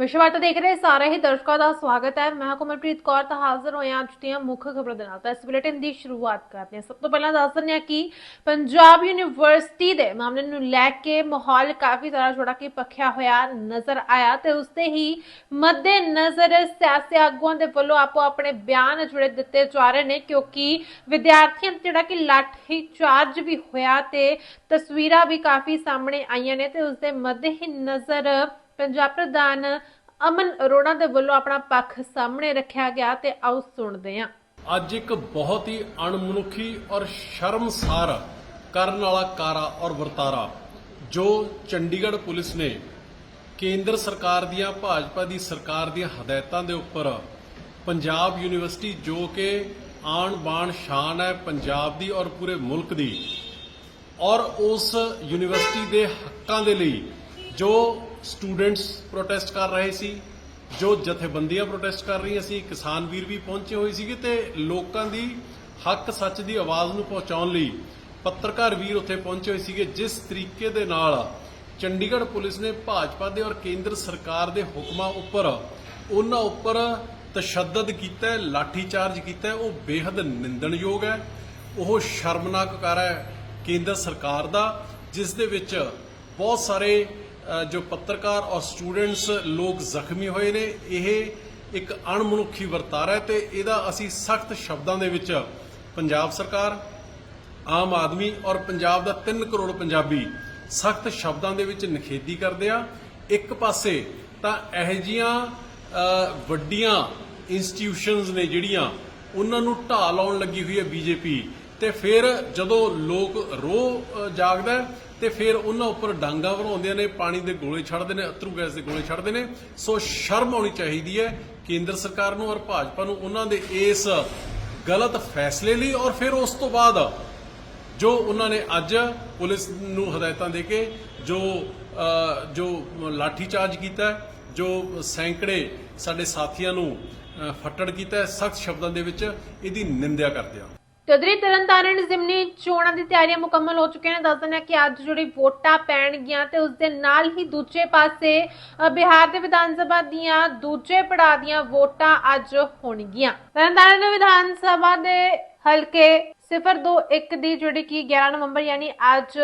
ਵਿਸ਼ਵਾਰਤਾ ਦੇਖ ਰਹੇ ਸਾਰੇ ਹੀ ਦਰਸ਼ਕਾਂ ਦਾ ਸਵਾਗਤ ਹੈ। ਮੈਂ ਕਮਲਪ੍ਰੀਤ ਕੌਰ, ਤਾਂ ਹਾਜ਼ਰ ਹੋਏ ਅੱਜ ਦੀਆਂ ਮੁੱਖ ਖਬਰਾਂ ਦੇ ਨਾਲ। ਤਾਂ ਇਸ ਬੁਲੇਟਿਨ ਦੀ ਸ਼ੁਰੂਆਤ ਕਰਦੇ ਹਾਂ। ਸਭ ਤੋਂ ਪਹਿਲਾਂ ਦੱਸ ਦਿੰਦੇ ਹਾਂ ਕਿ ਪੰਜਾਬ ਯੂਨੀਵਰਸਿਟੀ ਦੇ ਮਾਮਲੇ ਨੂੰ ਲੈ ਕੇ ਮਾਹੌਲ ਕਾਫੀ ਜ਼ਿਆਦਾ ਜਿਹੜਾ ਕਿ ਪੱਖਿਆ ਹੋਇਆ ਨਜ਼ਰ ਆਇਆ ਤੇ ਉਸ ਹੀ ਮੱਦੇ ਨਜ਼ਰ ਸਿਆਸੀ ਆਗੂਆਂ ਦੇ ਵੱਲੋਂ ਆਪੋ ਆਪਣੇ ਬਿਆਨ ਜਿਹੜੇ ਦਿੱਤੇ ਜਾ ਰਹੇ ਨੇ, ਕਿਉਂਕਿ ਵਿਦਿਆਰਥੀਆਂ ਜਿਹੜਾ ਕਿ ਲਾਠੀ ਚਾਰਜ ਵੀ ਹੋਇਆ ਤੇ ਤਸਵੀਰਾਂ ਵੀ ਕਾਫੀ ਸਾਹਮਣੇ ਆਈਆਂ ਨੇ ਤੇ ਉਸਦੇ ਮੱਦੇ ਹੀ ਨਜ਼ਰ ਪੰਜਾਬ ਪ੍ਰਧਾਨ ਅਮਨ ਅਰੋੜਾ ਦੇ ਵੱਲੋਂ ਆਪਣਾ ਪੱਖ ਸਾਹਮਣੇ ਰੱਖਿਆ ਗਿਆ ਤੇ ਆਓ ਸੁਣਦੇ ਹਾਂ। ਅੱਜ ਇੱਕ ਬਹੁਤ ਹੀ ਅਣਮਨੁੱਖੀ ਔਰ ਸ਼ਰਮਸਾਰ ਕਰਨ ਵਾਲਾ ਕਾਰਾ ਔਰ ਵਰਤਾਰਾ, ਜੋ ਚੰਡੀਗੜ੍ਹ ਪੁਲਿਸ ਨੇ ਕੇਂਦਰ ਸਰਕਾਰ ਦੀਆਂ, ਭਾਜਪਾ ਦੀ ਸਰਕਾਰ ਦੀਆਂ ਹਦਾਇਤਾਂ ਦੇ ਉੱਪਰ ਪੰਜਾਬ ਯੂਨੀਵਰਸਿਟੀ ਜੋ ਕਿ ਆਣ ਬਾਣ ਸ਼ਾਨ ਹੈ ਪੰਜਾਬ ਦੀ ਔਰ ਪੂਰੇ ਮੁਲਕ ਦੀ ਔਰ ਉਸ ਯੂਨੀਵਰਸਿਟੀ ਦੇ ਹੱਕਾਂ ਦੇ ਲਈ ਜੋ ਸਟੂਡੈਂਟਸ ਪ੍ਰੋਟੈਸਟ ਕਰ ਰਹੇ ਸੀ ਜੋ ਜਥੇਬੰਦੀਆਂ ਪ੍ਰੋਟੈਸਟ ਕਰ ਰਹੀਆਂ ਸੀ ਕਿਸਾਨ ਵੀਰ ਵੀ ਪਹੁੰਚੇ ਹੋਏ ਸੀਗੇ ਤੇ ਲੋਕਾਂ ਦੀ ਹੱਕ ਸੱਚ ਦੀ ਆਵਾਜ਼ ਨੂੰ ਪਹੁੰਚਾਉਣ ਲਈ ਪੱਤਰਕਾਰ ਵੀਰ ਉੱਥੇ ਪਹੁੰਚੇ ਹੋਏ ਸੀਗੇ, ਜਿਸ ਤਰੀਕੇ ਦੇ ਨਾਲ ਚੰਡੀਗੜ੍ਹ ਪੁਲਿਸ ਨੇ ਭਾਜਪਾ ਦੇ ਔਰ ਕੇਂਦਰ ਸਰਕਾਰ ਦੇ ਹੁਕਮਾਂ ਉੱਪਰ ਉਹਨਾਂ ਉੱਪਰ ਤਸ਼ੱਦਦ ਕੀਤਾ ਹੈ ਲਾਠੀ ਕੀਤਾ ਹੈ। ਉਹ ਬੇहद ਨਿੰਦਣਯੋਗ ਹੈ। ਉਹ ਸ਼ਰਮਨਾਕ ਕਰ ਹੈ ਕੇਂਦਰ ਸਰਕਾਰ ਦਾ, ਜਿਸ ਦੇ ਵਿੱਚ ਬਹੁਤ ਸਾਰੇ ਜੋ ਪੱਤਰਕਾਰ ਔਰ ਸਟੂਡੈਂਟਸ ਲੋਕ ਜ਼ਖਮੀ ਹੋਏ ਨੇ, ਇਹ ਇੱਕ ਅਣਮਨੁੱਖੀ ਵਰਤਾਰਾ ਹੈ ਤੇ ਇਹਦਾ ਅਸੀਂ ਸਖਤ ਸ਼ਬਦਾਂ ਦੇ ਵਿੱਚ ਪੰਜਾਬ ਸਰਕਾਰ, ਆਮ ਆਦਮੀ ਔਰ ਪੰਜਾਬ ਦਾ 3 ਕਰੋੜ ਪੰਜਾਬੀ ਸਖਤ ਸ਼ਬਦਾਂ ਦੇ ਵਿੱਚ ਨਿਖੇਧੀ ਕਰਦੇ ਆ। ਇੱਕ ਪਾਸੇ ਤਾਂ ਇਹ ਜੀਆਂ ਵੱਡੀਆਂ ਇੰਸਟੀਟਿਊਸ਼ਨਸ ਨੇ ਜਿਹੜੀਆਂ, ਉਹਨਾਂ ਨੂੰ ਢਾਹ ਲਾਉਣ ਲੱਗੀ ਹੋਈ ਹੈ ਬੀਜੇਪੀ। ਤੇ ਫਿਰ ਜਦੋਂ ਲੋਕ ਰੋ ਜਾਗਦਾ ਹੈ, ਤੇ ਫਿਰ ਉਹਨਾਂ ਉੱਪਰ ਡਾਂਗਾ ਭਰਾਉਂਦੇ ਨੇ ਪਾਣੀ ਦੇ ਗੋਲੇ ਛੱਡਦੇ ਨੇ ਅਤਰੂ ਗੈਸ ਦੇ ਗੋਲੇ ਛੱਡਦੇ ਨੇ। ਸੋ ਸ਼ਰਮ ਆਉਣੀ ਚਾਹੀਦੀ ਹੈ ਕੇਂਦਰ ਸਰਕਾਰ ਨੂੰ ਔਰ ਭਾਜਪਾ ਨੂੰ ਉਹਨਾਂ ਦੇ ਇਸ ਗਲਤ ਫੈਸਲੇ ਲਈ ਔਰ ਫਿਰ ਉਸ ਤੋਂ ਬਾਅਦ ਜੋ ਉਹਨਾਂ ਨੇ ਅੱਜ ਪੁਲਿਸ ਨੂੰ ਹਦਾਇਤਾਂ ਦੇ ਕੇ ਜੋ ਅ, ਜੋ ਲਾਠੀ ਚਾਰਜ ਕੀਤਾ ਜੋ ਸੈਂਕੜੇ ਸਾਡੇ ਸਾਥੀਆਂ ਨੂੰ ਫੱਟੜ ਕੀਤਾ ਸਖਤ ਸ਼ਬਦਾਂ ਦੇ ਵਿੱਚ ਇਹਦੀ ਨਿੰਦਿਆ ਕਰਦੇ ਹਾਂ ਤਦਰੀ ਤਰਨਤਾਰਨ ਜ਼ਿਮਨੀ ਚੋਣਾਂ ਦੀ ਤਿਆਰੀਆਂ ਮੁਕੰਮਲ ਹੋ ਚੁੱਕੀਆਂ ਨੇ। ਦੱਸ ਦਿੰਦੇ ਕਿ ਅੱਜ ਜਿਹੜੀ ਵੋਟਾਂ ਪੈਣਗੀਆਂ ਤੇ ਉਸ ਦੇ ਨਾਲ ਹੀ ਦੂਜੇ ਪਾਸੇ ਬਿਹਾਰ ਦੇ ਵਿਧਾਨ ਸਭਾ ਦੀਆਂ ਦੂਜੇ ਪੜਾਅ ਦੀਆਂ ਵੋਟਾਂ ਅੱਜ ਹੋਣਗੀਆਂ। ਤਰਨਤਾਰਨ ਵਿਧਾਨ ਸਭਾ ਦੇ ਹਲਕੇ 021 ਦੀ ਜਿਹੜੀ ਕਿ 11 ਨਵੰਬਰ, ਯਾਨੀ ਅੱਜ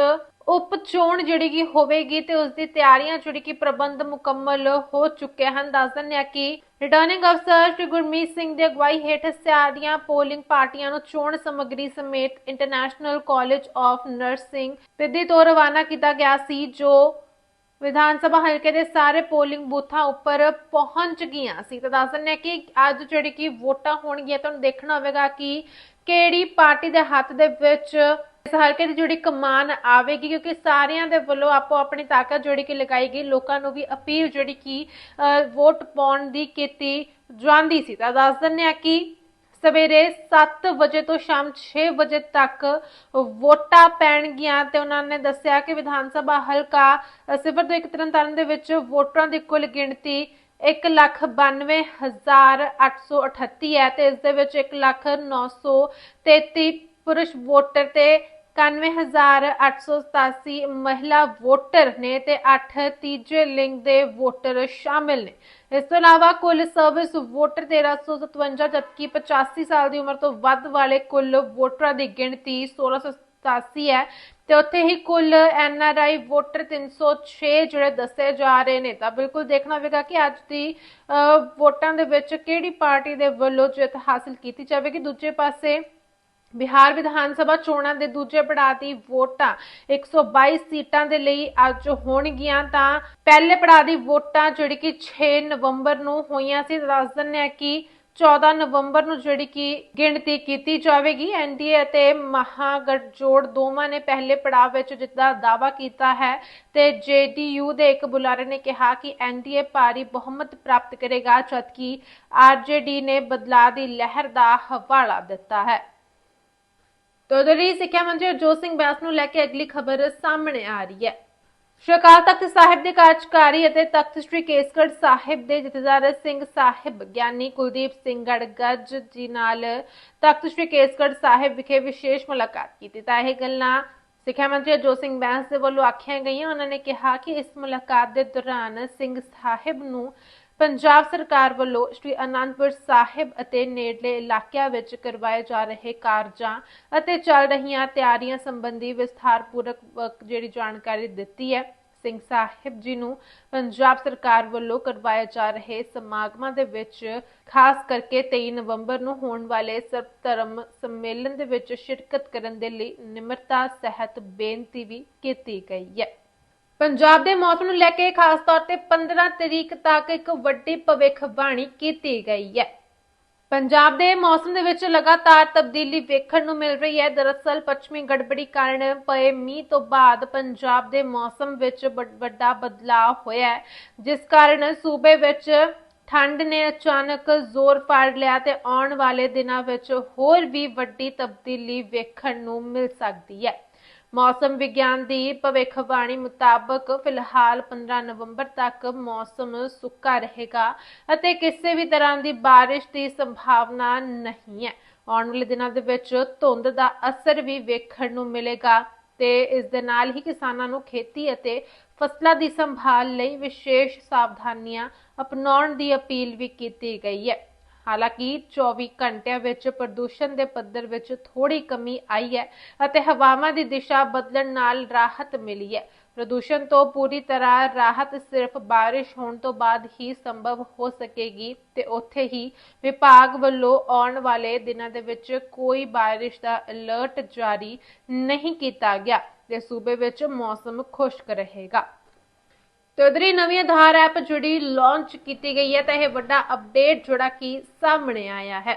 ਉਪ ਚੋਣ ਜਿਹੜੀ ਕਿ ਹੋਵੇਗੀ ਤੇ ਉਸ ਦੀ ਤਿਆਰੀਆਂ ਜਿਹੜੀ ਕਿ ਪ੍ਰਬੰਧ ਮੁਕੰਮਲ ਹੋ ਚੁੱਕੇ ਹਨ। ਦੱਸ ਦਿੰਦੇ ਹਾਂ ਕਿ ਰਿਟਰਨਿੰਗ ਅਫਸਰ ਸ਼੍ਰੀ ਗੁਰਮੀਤ ਸਿੰਘ ਦੀ ਅਗਵਾਈ ਹੇਠ ਸਾਰੀਆਂ ਪੋਲਿੰਗ ਪਾਰਟੀਆਂ ਨੂੰ ਚੋਣ ਸਮੱਗਰੀ ਸਮੇਤ international college of nursing Delhi ਤੋਂ ਰਵਾਨਾ ਕੀਤਾ ਗਿਆ ਸੀ, ਜੋ ਵਿਧਾਨ ਸਭਾ ਹਲਕੇ ਦੇ ਸਾਰੇ ਪੋਲਿੰਗ ਬੂਥਾਂ ਉੱਪਰ ਪਹੁੰਚ ਗਈਆਂ ਸੀ। ਤਾਂ ਦੱਸ ਦਿੰਦੇ ਹਾਂ ਕਿ ਅੱਜ ਜਿਹੜੀ ਕਿ ਵੋਟਾਂ ਹੋਣਗੀਆਂ, ਤੁਹਾਨੂੰ ਦੇਖਣਾ ਹੋਵੇਗਾ ਕਿ ਕਿਹੜੀ ਪਾਰਟੀ ਦੇ ਹੱਥ ਦੇ ਵਿੱਚ ਇਸ ਹਲਕੇ ਦੀ ਜਿਹੜੀ ਕਮਾਨ ਆਵੇਗੀ? ਕਿਉਂਕਿ ਸਾਰਿਆਂ ਦੇ ਵੱਲੋਂ ਆਪੋ ਆਪਣੀ ਤਾਕਤ ਜਿਹੜੀ ਕਿ ਲਗਾਈ ਗਈ ਲੋਕਾਂ ਨੂੰ ਵੀ ਅਪੀਲ ਜਿਹੜੀ ਕਿ ਵੋਟ ਪਾਉਣ ਦੀ ਕੀਤੀ ਜਾਂਦੀ ਸੀ। ਤਾਂ ਦੱਸ ਦਿੰਦੇ ਹਾਂ ਕਿ ਸਵੇਰੇ 7 ਵਜੇ ਤੋਂ ਸ਼ਾਮ 6 ਵਜੇ ਤੱਕ ਵੋਟਾਂ ਪੈਣਗੀਆਂ ਤੇ ਉਹਨਾਂ ਨੇ ਦੱਸਿਆ ਕਿ ਵਿਧਾਨ ਸਭਾ ਹਲਕਾ ਅ, ਸਿਫਰ ਤੋਂ ਇੱਕ ਤਰਨਤਾਰਨ ਦੇ ਵਿੱਚ ਵੋਟਰਾਂ ਦੀ ਕੁੱਲ ਗਿਣਤੀ 192838 ਹੈ ਤੇ ਇਸ ਦੇ ਵਿੱਚ 1933 ਪੁਰਸ਼ ਵੋਟਰ ਤੇ 91887 ਮਹਿਲਾ ਵੋਟਰ ਨੇ ਤੇ 8 ਤੀਜੇ ਲਿੰਗ ਦੇ ਵੋਟਰ ਸ਼ਾਮਿਲ ਨੇ। ਇਸ ਤੋਂ ਇਲਾਵਾ ਕੁੱਲ ਸਰਵਿਸ ਵੋਟਰ 1357 ਜਦਕਿ 85 ਸਾਲ ਦੀ ਉਮਰ ਤੋਂ ਵੱਧ ਵਾਲੇ ਕੁੱਲ ਵੋਟਰਾਂ ਦੀ ਗਿਣਤੀ 1687 ਹੈ। ਤੇ ਉੱਥੇ ਹੀ ਕੁੱਲ ਐਨਆਰਆਈ ਵੋਟਰ 306 ਜਿਹੜੇ ਦੱਸੇ ਜਾ ਰਹੇ ਨੇ। ਤਾਂ ਬਿਲਕੁਲ ਦੇਖਣਾ ਹੋਵੇਗਾ ਕਿ ਅੱਜ ਦੀ ਵੋਟਾਂ ਦੇ ਵਿੱਚ ਕਿਹੜੀ ਪਾਰਟੀ ਦੇ ਵੱਲੋਂ ਜਿੱਤ ਹਾਸਲ ਕੀਤੀ ਜਾਵੇਗੀ। ਦੂਜੇ ਪਾਸੇ ਬਿਹਾਰ ਵਿਧਾਨ ਸਭਾ ਚੋਣਾਂ ਦੇ ਦੂਜੇ ਪੜਾਅ ਦੀ ਵੋਟਾਂ 122 ਸੀਟਾਂ ਦੇ ਲਈ ਅੱਜ ਹੋਣਗੀਆਂ। ਤਾਂ ਪਹਿਲੇ ਪੜਾਅ ਦੀ ਵੋਟਾਂ ਜਿਹੜੀ ਕਿ 6 ਨਵੰਬਰ ਨੂੰ ਹੋਈਆਂ ਸੀ। ਦੱਸ ਦਿੰਦੇ ਆ ਕਿ 14 ਨਵੰਬਰ ਨੂੰ ਜਿਹੜੀ ਕਿ ਗਿਣਤੀ ਕੀਤੀ ਜਾਵੇਗੀ ਐਨਡੀਏ ਅਤੇ ਮਹਾਗਠਜੋੜ ਦੋਵਾਂ ਨੇ ਪਹਿਲੇ ਪੜਾਅ ਵਿੱਚ ਜਿੱਤ ਦਾ ਦਾਅਵਾ ਕੀਤਾ ਹੈ ਤੇ ਜੇਡੀਯੂ ਦੇ ਇੱਕ ਬੁਲਾਰੇ ਨੇ ਕਿਹਾ ਕਿ ਐਨਡੀਏ ਭਾਰੀ ਬਹੁਮਤ ਪ੍ਰਾਪਤ ਕਰੇਗਾ, ਜਦਕਿ ਆਰਜੇਡੀ ਨੇ ਬਦਲਾਅ ਦੀ ਲਹਿਰ ਦਾ ਹਵਾਲਾ ਦਿੱਤਾ ਹੈ। ਤੋ ਸਿੱਖਿਆ ਮੰਤਰੀ ਜੋਤ ਸਿੰਘ ਬਿਆਸ ਨੂੰ ਲੈ ਕੇ ਅਗਲੀ ਖਬਰ ਸਾਹਮਣੇ ਆ ਰਹੀ ਹੈ। ਸ਼੍ਰੀ ਅਕਾਲ ਤਖਤ ਸਾਹਿਬ ਦੇ ਕਾਰਜਕਾਰੀ ਅਤੇ ਤਖਤ ਸ੍ਰੀ ਕੇਸਗੜ੍ਹ ਸਾਹਿਬ ਦੇ ਜਥੇਦਾਰ ਸਿੰਘ ਸਾਹਿਬ ਗਿਆਨੀ ਕੁਲਦੀਪ ਸਿੰਘ ਗੜਗੱਜ ਜੀ ਨਾਲ ਤਖਤ ਸ੍ਰੀ ਕੇਸਗੜ੍ਹ ਸਾਹਿਬ ਵਿਖੇ ਵਿਸ਼ੇਸ਼ ਮੁਲਾਕਾਤ ਕੀਤੀ। ਤਾਂ ਇਹ ਗੱਲਾਂ ਸਿੱਖਿਆ ਮੰਤਰੀ ਜੋਤ ਸਿੰਘ ਬੈਂਸ ਦੇ ਵੱਲੋਂ ਆਖੀਆਂ ਗਈਆਂ। ਉਹਨਾਂ ਨੇ ਕਿਹਾ ਕਿ ਇਸ ਮੁਲਾਕਾਤ ਦੇ ਦੌਰਾਨ ਸਿੰਘ ਸਾਹਿਬ ਨੂੰ ਪੰਜਾਬ ਸਰਕਾਰ ਵੱਲੋਂ ਸ੍ਰੀ ਅਨੰਦਪੁਰ ਸਾਹਿਬ ਅਤੇ ਨੇੜਲੇ ਇਲਾਕਿਆਂ ਵਿੱਚ ਕਰਵਾਏ ਜਾ ਰਹੇ ਕਾਰਜਾਂ ਅਤੇ ਚੱਲ ਰਹੀਆਂ ਤਿਆਰੀਆਂ ਸੰਬੰਧੀ ਵਿਸਥਾਰਪੂਰਕ ਜਿਹੜੀ ਜਾਣਕਾਰੀ ਦਿੱਤੀ ਹੈ, ਸਿੰਘ ਸਾਹਿਬ ਜੀ ਨੂੰ ਪੰਜਾਬ ਸਰਕਾਰ ਵੱਲੋਂ ਕਰਵਾਏ ਜਾ ਰਹੇ ਸਮਾਗਮਾਂ ਦੇ ਵਿੱਚ, ਖਾਸ ਕਰਕੇ 23 ਨਵੰਬਰ ਨੂੰ ਹੋਣ ਵਾਲੇ ਸਰਬ ਧਰਮ ਸੰਮੇਲਨ ਦੇ ਵਿੱਚ ਸ਼ਿਰਕਤ ਕਰਨ ਦੇ ਲਈ ਨਿਮਰਤਾ, ਸਹਿਤ, ਬੇਨਤੀ ਵੀ ਕੀਤੀ ਗਈ ਹੈ। ਪੰਜਾਬ ਦੇ ਮੌਸਮ ਨੂੰ ਲੈ ਕੇ ਖਾਸ ਤੌਰ ਤੇ 15 ਤਰੀਕ ਤੱਕ ਇੱਕ ਵੱਡੀ ਭਵਿੱਖਬਾਣੀ ਕੀਤੀ ਗਈ ਹੈ। ਪੰਜਾਬ ਦੇ ਮੌਸਮ ਦੇ ਵਿੱਚ ਲਗਾਤਾਰ ਤਬਦੀਲੀ ਵੇਖਣ ਨੂੰ ਮਿਲ ਰਹੀ ਹੈ। ਦਰਅਸਲ ਪੱਛਮੀ ਗੜਬੜੀ ਕਾਰਨ ਪਏ ਮੀਂਹ ਤੋਂ ਬਾਅਦ ਪੰਜਾਬ ਦੇ ਮੌਸਮ ਵਿੱਚ ਵੱਡਾ ਬਦਲਾਅ ਹੋਇਆ ਹੈ। ਜਿਸ ਕਾਰਨ ਸੂਬੇ ਵਿੱਚ ਠੰਡ ਨੇ ਅਚਾਨਕ ਜ਼ੋਰ ਫੜ ਲਿਆ ਤੇ ਆਉਣ ਵਾਲੇ ਦਿਨਾਂ ਵਿੱਚ ਹੋਰ ਵੀ ਵੱਡੀ ਤਬਦੀਲੀ ਵੇਖਣ ਨੂੰ ਮਿਲ ਸਕਦੀ ਹੈ। ਮੌਸਮ ਵਿਗਿਆਨ ਦੀ ਭਵਿੱਖਬਾਣੀ ਮੁਤਾਬਕ ਫਿਲਹਾਲ 15 ਨਵੰਬਰ ਤੱਕ ਮੌਸਮ ਸੁੱਕਾ ਰਹੇਗਾ ਅਤੇ ਕਿਸੇ ਵੀ ਤਰ੍ਹਾਂ ਦੀ ਬਾਰਿਸ਼ ਦੀ ਸੰਭਾਵਨਾ ਨਹੀਂ ਹੈ। ਆਉਣ ਵਾਲੇ ਦਿਨਾਂ ਦੇ ਵਿੱਚ ਧੁੰਦ ਦਾ ਅਸਰ ਵੀ ਵੇਖਣ ਨੂੰ ਮਿਲੇਗਾ ਤੇ ਇਸ ਦੇ ਨਾਲ ਹੀ ਕਿਸਾਨਾਂ ਨੂੰ ਖੇਤੀ ਅਤੇ ਫਸਲਾਂ ਦੀ ਸੰਭਾਲ ਲਈ ਵਿਸ਼ੇਸ਼ ਸਾਵਧਾਨੀਆਂ ਅਪਣਾਉਣ ਦੀ ਅਪੀਲ ਵੀ ਕੀਤੀ ਗਈ ਹੈ। ਹਾਲਾਂਕਿ 24 ਘੰਟਿਆਂ ਵਿੱਚ ਪ੍ਰਦੂਸ਼ਣ ਦੇ ਪੱਧਰ ਵਿੱਚ ਥੋੜੀ ਕਮੀ ਆਈ ਹੈ ਅਤੇ ਹਵਾਵਾਂ ਦੀ ਦਿਸ਼ਾ ਬਦਲਣ ਨਾਲ ਰਾਹਤ ਮਿਲੀ ਹੈ। ਪ੍ਰਦੂਸ਼ਣ ਤੋਂ ਪੂਰੀ ਤਰ੍ਹਾਂ ਰਾਹਤ ਸਿਰਫ ਬਾਰਿਸ਼ ਹੋਣ ਤੋਂ ਬਾਅਦ ਹੀ ਸੰਭਵ ਹੋ ਸਕੇਗੀ ਤੇ ਉੱਥੇ ਹੀ ਵਿਭਾਗ ਵੱਲੋਂ ਆਉਣ ਵਾਲੇ ਦਿਨਾਂ ਦੇ ਵਿੱਚ ਕੋਈ ਬਾਰਿਸ਼ ਦਾ ਅਲਰਟ ਜਾਰੀ ਨਹੀਂ ਕੀਤਾ ਗਿਆ। ਤੇ ਸੂਬੇ ਵਿੱਚ ਮੌਸਮ ਖੁਸ਼ਕ ਰਹੇਗਾ। ਤੇ ਉਧਰੀ ਨਵੀਂ ਆਧਾਰ ਐਪ ਜਿਹੜੀ ਲਾਂਚ ਕੀਤੀ ਗਈ ਹੈ ਤਾਂ ਇਹ ਵੱਡਾ ਅਪਡੇਟ ਜਿਹੜਾ ਕਿ ਸਾਹਮਣੇ ਆਇਆ ਹੈ।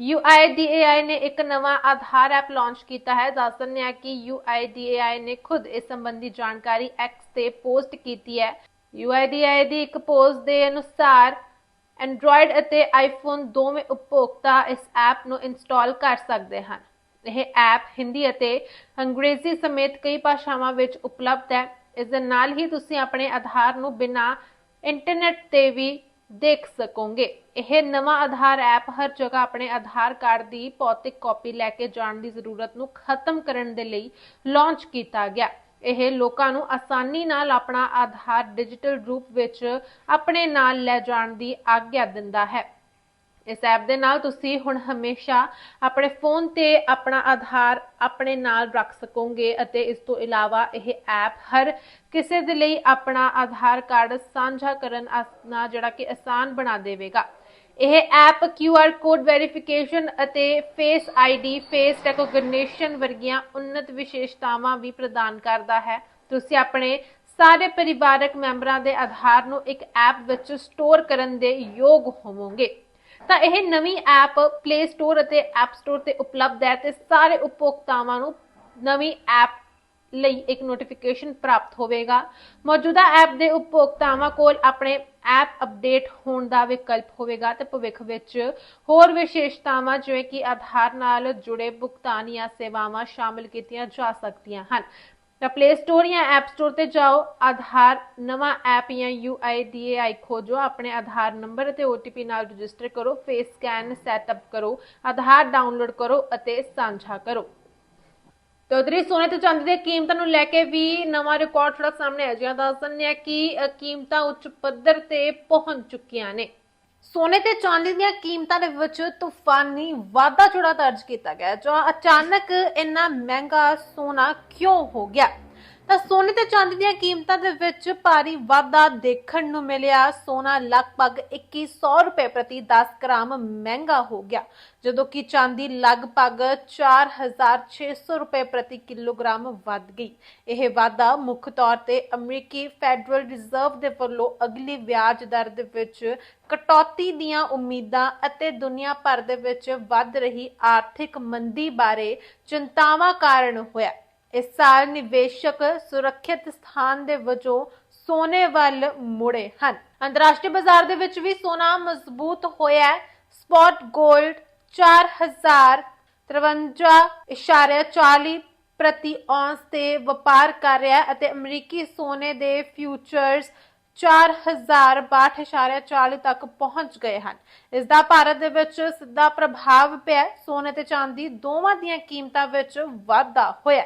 UIDAI ਨੇ ਇੱਕ ਨਵਾਂ ਆਧਾਰ ਐਪ ਲਾਂਚ ਕੀਤਾ ਹੈ। ਦੱਸਣ ਹੈ ਕਿ UIDAI ਨੇ ਖੁਦ ਇਸ ਸੰਬੰਧੀ ਜਾਣਕਾਰੀ X ਤੇ ਪੋਸਟ ਕੀਤੀ ਹੈ। UIDAI ਦੀ ਇੱਕ ਪੋਸਟ ਦੇ ਅਨੁਸਾਰ Android ਅਤੇ iPhone ਦੋਵੇਂ ਉਪਭੋਗਤਾ ਇਸ ਐਪ ਨੂੰ ਇੰਸਟਾਲ ਕਰ ਸਕਦੇ ਹਨ। ਇਹ ਐਪ ਹਿੰਦੀ ਅਤੇ ਅੰਗਰੇਜ਼ੀ ਸਮੇਤ ਕਈ ਭਾਸ਼ਾਵਾਂ ਵਿੱਚ ਉਪਲਬਧ ਹੈ। ਇਸ ਦੇ ਨਾਲ ਹੀ ਤੁਸੀਂ ਆਪਣੇ ਆਧਾਰ ਨੂੰ ਬਿਨਾ ਇੰਟਰਨੈਟ ਤੇ ਵੀ ਦੇਖ ਸਕੋਗੇ। ਇਹ ਨਵਾਂ ਆਧਾਰ ਐਪ ਹਰ ਜਗ੍ਹਾ ਆਪਣੇ ਆਧਾਰ ਕਾਰਡ ਦੀ ਭੌਤਿਕ ਕਾਪੀ ਲੈ ਕੇ ਜਾਣ ਦੀ ਜ਼ਰੂਰਤ ਨੂੰ ਖਤਮ ਕਰਨ ਦੇ ਲਈ ਲਾਂਚ ਕੀਤਾ ਗਿਆ। ਇਹ ਲੋਕਾਂ ਨੂੰ ਆਸਾਨੀ ਨਾਲ ਆਪਣਾ ਆਧਾਰ ਡਿਜੀਟਲ ਰੂਪ ਵਿੱਚ ਆਪਣੇ ਨਾਲ ਲੈ ਜਾਣ ਦੀ ਆਗਿਆ ਦਿੰਦਾ ਹੈ। ਇਸ ਐਪ ਦੇ ਨਾਲ ਤੁਸੀਂ ਹੁਣ ਹਮੇਸ਼ਾ ਆਪਣੇ ਫੋਨ ਤੇ ਆਪਣਾ ਆਧਾਰ ਆਪਣੇ ਨਾਲ ਰੱਖ ਸਕੋਗੇ ਅਤੇ ਇਸ ਤੋਂ ਇਲਾਵਾ ਇਹ ਐਪ ਹਰ ਕਿਸੇ ਦੇ ਲਈ ਆਪਣਾ ਆਧਾਰ ਕਾਰਡ ਸਾਂਝਾ ਕਰਨ ਆਸਨਾ ਜਿਹੜਾ ਕਿ ਆਸਾਨ ਬਣਾ ਦੇਵੇਗਾ। ਇਹ ਐਪ QR ਕੋਡ ਵੈਰੀਫਿਕੇਸ਼ਨ ਅਤੇ ਫੇਸ ਆਈਡੀ ਫੇਸ ਰੈਕੋਗਨੀਸ਼ਨ ਵਰਗੀਆਂ ਉન્નਤ ਵਿਸ਼ੇਸ਼ਤਾਵਾਂ ਵੀ ਪ੍ਰਦਾਨ ਕਰਦਾ ਹੈ। ਤੁਸੀਂ ਆਪਣੇ ਸਾਰੇ ਪਰਿਵਾਰਕ ਮੈਂਬਰਾਂ ਦੇ ਆਧਾਰ ਨੂੰ ਇੱਕ ਐਪ ਵਿੱਚ ਸਟੋਰ ਕਰਨ ਦੇ ਯੋਗ ਹੋਵੋਗੇ। ਤਾਂ ਇਹ ਨਵੀਂ ਐਪ ਪਲੇ ਸਟੋਰ ਅਤੇ ਐਪ ਸਟੋਰ ਤੇ ਉਪਲਬਧ ਹੈ ਤੇ ਸਾਰੇ ਉਪਭੋਗਤਾਵਾਂ ਨੂੰ ਨਵੀਂ ਐਪ ਲਈ ਇੱਕ ਨੋਟੀਫਿਕੇਸ਼ਨ ਪ੍ਰਾਪਤ ਹੋਵੇਗਾ। ਮੌਜੂਦਾ ਐਪ ਦੇ ਉਪਭੋਗਤਾਵਾਂ ਕੋਲ ਆਪਣੇ ਐਪ ਅਪਡੇਟ ਹੋਣ ਦਾ ਵਿਕਲਪ ਹੋਵੇਗਾ ਤੇ ਭਵਿੱਖ ਵਿੱਚ ਹੋਰ ਵਿਸ਼ੇਸ਼ਤਾਵਾਂ ਜਿਵੇਂ ਕਿ ਆਧਾਰ ਨਾਲ ਜੁੜੇ ਭੁਗਤਾਨ ਜਾਂ ਸੇਵਾਵਾਂ ਸ਼ਾਮਲ ਕੀਤੀਆਂ ਜਾ ਸਕਦੀਆਂ ਹਨ। ਤਾਂ ਪਲੇ ਸਟੋਰ ਜਾਂ ਐਪ ਸਟੋਰ ਤੇ ਜਾਓ। ਆਧਾਰ, ਨਵਾਂ ਐਪ ਜਾਂ UIDAI ਖੋਜੋ। ਆਪਣੇ ਆਧਾਰ ਨੰਬਰ ਅਤੇ OTP ਨਾਲ ਰਜਿਸਟਰ ਕਰੋ। ਫੇਸ ਸਕੈਨ ਸੈਟਅਪ ਕਰੋ। ਆਧਾਰ ਡਾਊਨਲੋਡ ਕਰੋ ਅਤੇ ਸਾਂਝਾ ਕਰੋ। ਤੇ ਉਧਰੀ ਸੋਨੇ ਤੇ ਚਾਂਦੀ ਦੀਆਂ ਕੀਮਤਾਂ ਨੂੰ ਲੈ ਕੇ ਵੀ ਨਵਾਂ ਰਿਕਾਰਡ ਥੋੜਾ ਸਾਹਮਣੇ ਆ ਜਿਹਾ ਦੱਸ ਦਿੰਦੇ ਆ ਕਿ ਕੀਮਤਾਂ ਉੱਚ ਪੱਧਰ ਤੇ ਪਹੁੰਚ ਚੁੱਕੀਆਂ ਨੇ। ਸੋਨੇ ਤੇ ਚਾਂਦੀ ਦੀਆਂ ਕੀਮਤਾਂ ਦੇ ਵਿੱਚ ਤੂਫਾਨੀ ਵਾਧਾ ਜਿਹੜਾ ਦਰਜ ਕੀਤਾ ਗਿਆ, ਜੋ ਅਚਾਨਕ ਇੰਨਾ ਮਹਿੰਗਾ ਸੋਨਾ ਕਿਉਂ ਹੋ ਗਿਆ? ਤਾਂ ਸੋਨੇ ਤੇ ਚਾਂਦੀ ਦੀਆਂ ਕੀਮਤਾਂ ਦੇ ਵਿੱਚ ਭਾਰੀ ਵਾਧਾ ਦੇਖਣ ਨੂੰ ਮਿਲਿਆ। ਸੋਨਾ ਲਗਭਗ 2100 ਰੁਪਏ ਪ੍ਰਤੀ 10 ਗ੍ਰਾਮ ਮਹਿੰਗਾ ਹੋ ਗਿਆ, ਜਦੋਂ ਕਿ ਚਾਂਦੀ ਲਗਭਗ 4600 ਰੁਪਏ ਪ੍ਰਤੀ ਕਿਲੋਗ੍ਰਾਮ ਵੱਧ ਗਈ। ਇਹ ਵਾਧਾ ਮੁੱਖ ਤੌਰ ਤੇ ਅਮਰੀਕੀ ਫੈਡਰਲ ਰਿਜ਼ਰਵ ਦੇ ਵੱਲੋਂ ਅਗਲੀ ਵਿਆਜ ਦਰ ਦੇ ਵਿੱਚ ਕਟੌਤੀ ਦੀਆਂ ਉਮੀਦਾਂ ਅਤੇ ਦੁਨੀਆ ਭਰ ਦੇ ਵਿੱਚ ਵੱਧ ਰਹੀ ਆਰਥਿਕ ਮੰਦੀ ਬਾਰੇ ਚਿੰਤਾਵਾਂ ਕਾਰਨ ਹੋਇਆ। ਇਸ ਸਾਲ ਨਿਵੇਸ਼ਕ ਸੁਰੱਖਿਅਤ ਸਥਾਨ ਦੇ ਵਜੋਂ ਸੋਨੇ ਵੱਲ ਮੁੜੇ ਹਨ। ਅੰਤਰਰਾਸ਼ਟਰੀ ਬਾਜ਼ਾਰ ਦੇ ਵਿੱਚ ਵੀ ਸੋਨਾ ਮਜ਼ਬੂਤ ਹੋਇਆ ਹੈ। ਸਪੌਟ 골ਡ 4053.40 ਪ੍ਰਤੀ ਔਂਸ ਤੇ ਵਪਾਰ ਕਰ ਰਿਹਾ ਹੈ ਅਤੇ ਅਮਰੀਕੀ ਸੋਨੇ ਦੇ ਫਿਊਚਰਸ 4062.40 ਤੱਕ ਪਹੁੰਚ ਗਏ ਹਨ। ਇਸ ਦਾ ਭਾਰਤ ਦੇ ਵਿੱਚ ਸਿੱਧਾ ਪ੍ਰਭਾਵ ਪਿਆ ਸੋਨੇ ਤੇ ਚਾਂਦੀ ਦੋਵਾਂ ਦੀਆਂ ਕੀਮਤਾਂ ਵਿੱਚ ਵਾਧਾ ਹੋਇਆ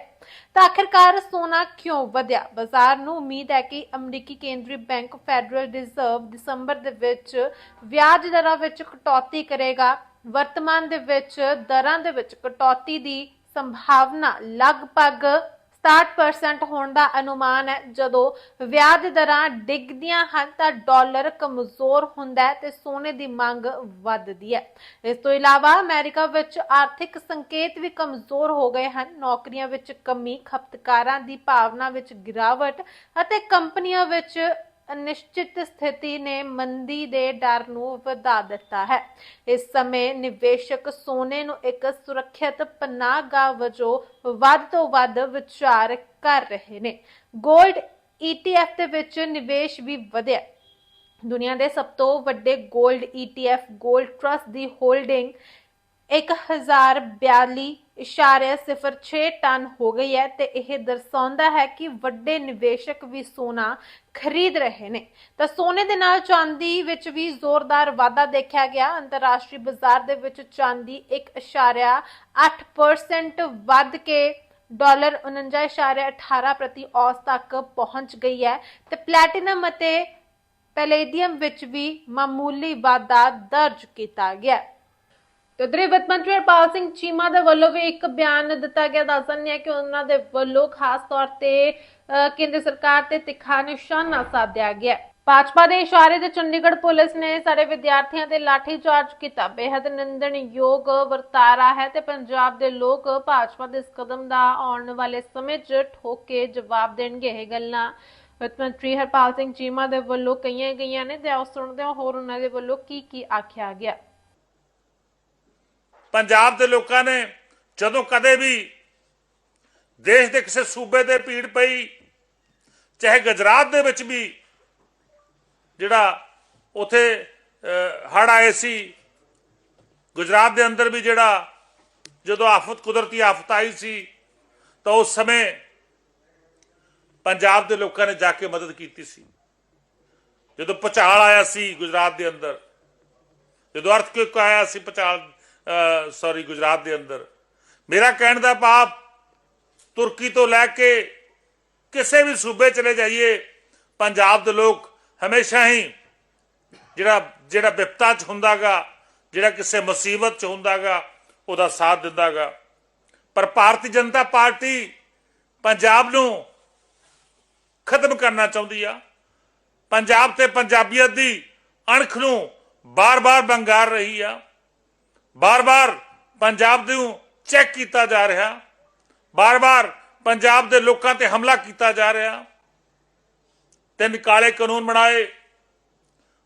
ਤਾਂ ਆਖਿਰਕਾਰ ਸੋਨਾ ਕਿਉਂ ਵਧਿਆ? ਬਾਜ਼ਾਰ ਨੂੰ ਉਮੀਦ ਹੈ ਕਿ ਅਮਰੀਕੀ ਕੇਂਦਰੀ ਬੈਂਕ ਫੈਡਰਲ ਰਿਜ਼ਰਵ ਦਸੰਬਰ ਦੇ ਵਿੱਚ ਵਿਆਜ ਦਰਾਂ ਵਿੱਚ ਕਟੌਤੀ ਕਰੇਗਾ। ਵਰਤਮਾਨ ਦੇ ਵਿੱਚ ਦਰਾਂ ਦੇ ਵਿੱਚ ਕਟੌਤੀ ਦੀ ਸੰਭਾਵਨਾ ਲਗਭਗ 60% ਹੋਣ ਦਾ ਅਨੁਮਾਨ ਹੈ। ਜਦੋਂ ਵਿਆਜ ਦਰਾਂ ਡਿੱਗਦੀਆਂ ਹਨ ਤਾਂ ਡਾਲਰ ਕਮਜ਼ੋਰ ਹੁੰਦਾ ਹੈ ਤੇ ਸੋਨੇ ਦੀ ਮੰਗ ਵੱਧਦੀ ਹੈ। ਇਸ ਤੋਂ ਇਲਾਵਾ ਅਮਰੀਕਾ ਵਿੱਚ ਆਰਥਿਕ ਸੰਕੇਤ ਵੀ ਕਮਜ਼ੋਰ ਹੋ ਗਏ ਹਨ। ਨੌਕਰੀਆਂ ਵਿੱਚ ਕਮੀ, ਖਪਤਕਾਰਾਂ ਦੀ ਭਾਵਨਾ ਵਿੱਚ ਗਿਰਾਵਟ ਅਤੇ ਕੰਪਨੀਆਂ ਵਿੱਚ ਅਨਿਸ਼ਚਿਤ ਸਥਿਤੀ ਨੇ ਮੰਦੀ ਦੇ ਡਰ ਨੂੰ ਵਧਾ ਦਿੱਤਾ ਹੈ। ਇਸ ਸਮੇਂ ਨਿਵੇਸ਼ਕ ਸੋਨੇ ਨੂੰ ਇੱਕ ਸੁਰੱਖਿਅਤ ਪਨਾਹਗਾਹ ਵਜੋਂ ਵੱਧ ਤੋਂ ਵੱਧ ਵਿਚਾਰ ਕਰ ਰਹੇ ਨੇ। 골ਡ ETF ਦੇ ਵਿੱਚ ਨਿਵੇਸ਼ ਵੀ ਵਧਿਆ। ਦੁਨੀਆ ਦੇ ਸਭ ਤੋਂ ਵੱਡੇ 골ਡ ETF ਗੋਲਡ ਟਰਸਟ ਦੀ ਹੋਲਡਿੰਗ 1042.06 ਟਨ ਹੋ ਗਈ ਹੈ ਤੇ ਇਹ ਦਰਸਾਉਂਦਾ ਹੈ ਕਿ ਵੱਡੇ ਨਿਵੇਸ਼ਕ ਵੀ ਸੋਨਾ ਖਰੀਦ ਰਹੇ ਨੇ। ਤਾਂ ਸੋਨੇ ਦੇ ਨਾਲ ਚਾਂਦੀ ਵਿੱਚ ਵੀ ਜ਼ੋਰਦਾਰ ਵਾਧਾ ਦੇਖਿਆ ਗਿਆ। ਅੰਤਰਰਾਸ਼ਟਰੀ ਬਾਜ਼ਾਰ ਦੇ ਵਿੱਚ ਚਾਂਦੀ 1.8% ਵੱਧ ਕੇ ਡਾਲਰ 49.18 ਪ੍ਰਤੀ ਔਸ ਤੱਕ ਪਹੁੰਚ ਗਈ ਹੈ ਤੇ ਪਲੈਟੀਨਮ ਅਤੇ ਪੈਲੇਡੀਅਮ ਵਿੱਚ ਵੀ ਮਾਮੂਲੀ ਵਾਧਾ ਦਰਜ ਕੀਤਾ ਗਿਆ। ਤੇ ਉਧਰੇ ਵਿੱਤ ਮੰਤਰੀ ਹਰਪਾਲ ਸਿੰਘ ਚੀਮਾ ਦੇ ਵੱਲੋਂ ਵੀ ਇੱਕ ਬਿਆਨ ਦਿੱਤਾ ਗਿਆ। ਦੱਸਣ ਹੈ ਕਿ ਉਹਨਾਂ ਦੇ ਵੱਲੋਂ ਖਾਸ ਤੌਰ ਤੇ ਕੇਂਦਰ ਸਰਕਾਰ ਤੇ ਤਿੱਖਾ ਨਿਸ਼ਾਨਾ ਸਾਧਿਆ ਗਿਆ। ਭਾਜਪਾ ਦੇ ਇਸ਼ਾਰੇ ਤੇ ਚੰਡੀਗੜ੍ਹ ਪੁਲਿਸ ਨੇ ਸਾਡੇ ਵਿਦਿਆਰਥੀਆਂ ਤੇ ਲਾਠੀ ਚਾਰਜ ਕੀਤਾ। ਬੇहद ਨਿੰਦਣਯੋਗ ਵਰਤਾਰਾ ਹੈ ਤੇ ਪੰਜਾਬ ਦੇ ਲੋਕ ਭਾਜਪਾ ਦੇ ਇਸ ਕਦਮ ਦਾ ਆਉਣ ਵਾਲੇ ਸਮੇਂ 'ਚ ਠੋਕ ਕੇ ਜਵਾਬ ਦੇਣਗੇ ਇਹ ਗੱਲਾਂ। ਵਿੱਤ ਮੰਤਰੀ ਹਰਪਾਲ ਸਿੰਘ ਚੀਮਾ ਦੇ ਵੱਲੋਂ ਕਹੀਆਂ ਗਈਆਂ ਨੇ ਤੇ ਆਓ ਸੁਣਦੇ ਹਾਂ ਹੋਰ ਉਹਨਾਂ ਦੇ ਵੱਲੋਂ ਕੀ ਕੀ ਆਖਿਆ ਗਿਆ। ਪੰਜਾਬ ਦੇ ਲੋਕਾਂ ਨੇ ਜਦੋਂ ਕਦੇ ਵੀ ਦੇਸ਼ ਦੇ ਕਿਸੇ ਸੂਬੇ ਤੇ ਪੀੜ ਪਈ, ਚਾਹੇ ਗੁਜਰਾਤ ਦੇ ਵਿੱਚ ਵੀ ਜਿਹੜਾ ਉਥੇ ਹੜ ਆਏ ਸੀ, ਗੁਜਰਾਤ ਦੇ ਅੰਦਰ ਵੀ ਜਿਹੜਾ ਜਦੋਂ ਆਫਤ, ਕੁਦਰਤੀ ਆਫਤ ਆਈ ਸੀ, ਤਾਂ ਉਸ ਸਮੇਂ ਪੰਜਾਬ ਦੇ ਲੋਕਾਂ ਨੇ ਜਾ ਕੇ ਮਦਦ ਕੀਤੀ ਸੀ। ਜਦੋਂ ਪਚਾਲ ਆਇਆ ਸੀ ਗੁਜਰਾਤ ਦੇ ਅੰਦਰ, ਜਦੋਂ ਅਰਥਕੁਇਕ ਆਇਆ ਸੀ ਪਚਾਲ ਸੌਰੀ ਗੁਜਰਾਤ ਦੇ ਅੰਦਰ। ਮੇਰਾ ਕਹਿਣ ਦਾ ਪਾਪ ਤੁਰਕੀ ਤੋਂ ਲੈ ਕੇ ਕਿਸੇ ਵੀ ਸੂਬੇ ਚਲੇ ਜਾਈਏ, ਪੰਜਾਬ ਦੇ ਲੋਕ ਹਮੇਸ਼ਾ ਹੀ ਜਿਹੜਾ ਜਿਹੜਾ ਵਿਪਤਾ ਚ ਹੁੰਦਾਗਾ, ਜਿਹੜਾ ਕਿਸੇ ਮੁਸੀਬਤ ਚ ਹੁੰਦਾਗਾ, ਉਹਦਾ ਸਾਥ ਦਿੰਦਾਗਾ। ਪਰ ਭਾਰਤੀ ਜਨਤਾ ਪਾਰਟੀ ਪੰਜਾਬ ਨੂੰ ਖਤਮ ਕਰਨਾ ਚਾਹੁੰਦੀ ਆ। ਪੰਜਾਬ ਤੇ ਪੰਜਾਬੀਅਤ ਦੀ ਅਣਖ ਨੂੰ ਬਾਰ-ਬਾਰ ਬੰਗਾਰ ਰਹੀ ਆ। ਬਾਰ-ਬਾਰ ਪੰਜਾਬ ਨੂੰ ਚੈੱਕ ਕੀਤਾ ਜਾ ਰਿਹਾ। ਬਾਰ-ਬਾਰ ਪੰਜਾਬ ਦੇ ਲੋਕਾਂ ਤੇ ਹਮਲਾ ਕੀਤਾ ਜਾ ਰਿਹਾ। ਤਿੰਨ ਕਾਲੇ ਕਾਨੂੰਨ ਬਣਾਏ।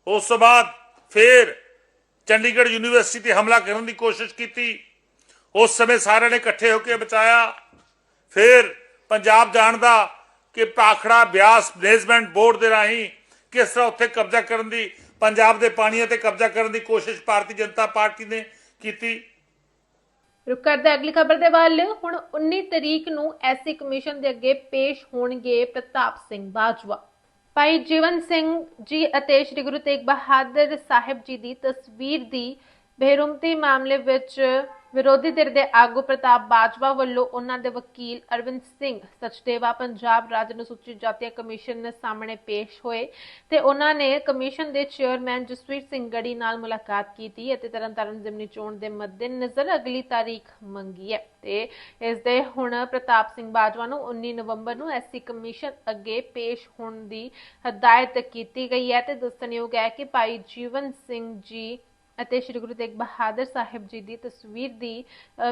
ਉਸ ਤੋਂ ਬਾਅਦ ਫਿਰ ਚੰਡੀਗੜ੍ਹ ਯੂਨੀਵਰਸਿਟੀ ਤੇ ਹਮਲਾ ਕਰਨ ਦੀ ਕੋਸ਼ਿਸ਼ ਕੀਤੀ। ਉਸ ਸਮੇਂ ਸਾਰਿਆਂ ਨੇ ਇਕੱਠੇ ਹੋ ਕੇ ਬਚਾਇਆ। ਫਿਰ ਪੰਜਾਬ ਜਾਣ ਦਾ ਕਿ ਪਾਖੜਾ ਬਿਆਸ ਮੈਨੇਜਮੈਂਟ ਬੋਰਡ ਦੇ ਰਾਹੀਂ ਕਿਸ ਤਰ੍ਹਾਂ ਉੱਥੇ ਕਬਜ਼ਾ ਕਰਨ ਦੀ, ਪੰਜਾਬ ਦੇ ਪਾਣੀਆਂ ਤੇ ਕਬਜ਼ਾ ਕਰਨ ਦੀ ਕੋਸ਼ਿਸ਼ ਭਾਰਤੀ ਜਨਤਾ ਪਾਰਟੀ ਨੇ ਕੀਤੀ। ਰੁਕ ਕਰਦੇ ਅਗਲੀ ਖਬਰ ਦੇ ਵੱਲ। ਹੁਣ 19 ਤਰੀਕ ਨੂੰ ਐਸਸੀ ਕਮਿਸ਼ਨ ਦੇ ਅੱਗੇ ਪੇਸ਼ ਹੋਣਗੇ ਪ੍ਰਤਾਪ ਸਿੰਘ ਬਾਜਵਾ। ਭਾਈ ਜੀਵਨ ਸਿੰਘ ਜੀ ਅਤੇ ਸ੍ਰੀ ਗੁਰੂ ਤੇਗ ਬਹਾਦਰ ਸਾਹਿਬ ਜੀ ਦੀ ਤਸਵੀਰ ਦੀ ਬੇਰੁਮਤੀ ਮਾਮਲੇ ਵਿੱਚ ਵਿਰੋਧੀ ਧਿਰ ਦੇ ਆਗੂ ਪ੍ਰਤਾਪ ਬਾਜਵਾ ਵੱਲੋਂ ਉਹਨਾਂ ਦੇ ਵਕੀਲ ਅਰਵਿੰਦ ਸਿੰਘ, ਸਚਦੇਵਾ ਪੰਜਾਬ ਰਾਜ ਅਨੁਸੂਚਿਤ ਜਾਤੀय ਕਮਿਸ਼ਨ ਸਾਹਮਣੇ ਪੇਸ਼ ਹੋਏ ਤੇ ਉਹਨਾਂ ਨੇ ਕਮਿਸ਼ਨ ਦੇ ਚੇਅਰਮੈਨ ਜਸਵੀਰ ਸਿੰਘ ਗੜੀ ਨਾਲ ਮੁਲਾਕਾਤ ਕੀਤੀ ਅਤੇ ਤਰਨਤਾਰਨ ਜ਼ਿਮਨੀ ਚੋਣ ਦੇ ਮੱਦੇਨਜ਼ਰ ਅਗਲੀ ਤਾਰੀਖ ਮੰਗੀ ਹੈ ਤੇ ਇਸ ਦੇ ਹੁਣ ਪ੍ਰਤਾਪ ਸਿੰਘ ਬਾਜਵਾ ਨੂੰ 19 ਨਵੰਬਰ ਨੂੰ ਐਸਸੀ ਕਮਿਸ਼ਨ ਅੱਗੇ ਪੇਸ਼ ਹੋਣ ਦੀ ਹਦਾਇਤ ਕੀਤੀ ਗਈ ਹੈ ਤੇ ਦੱਸਣਯੋਗ ਹੈ ਕਿ ਭਾਈ ਜੀਵਨ ਸਿੰਘ ਜੀ ਅਤੇ ਸ੍ਰੀ ਗੁਰੂ ਤੇਗ ਬਹਾਦਰ ਸਾਹਿਬ ਜੀ ਦੀ ਤਸਵੀਰ ਦੀ ਅ,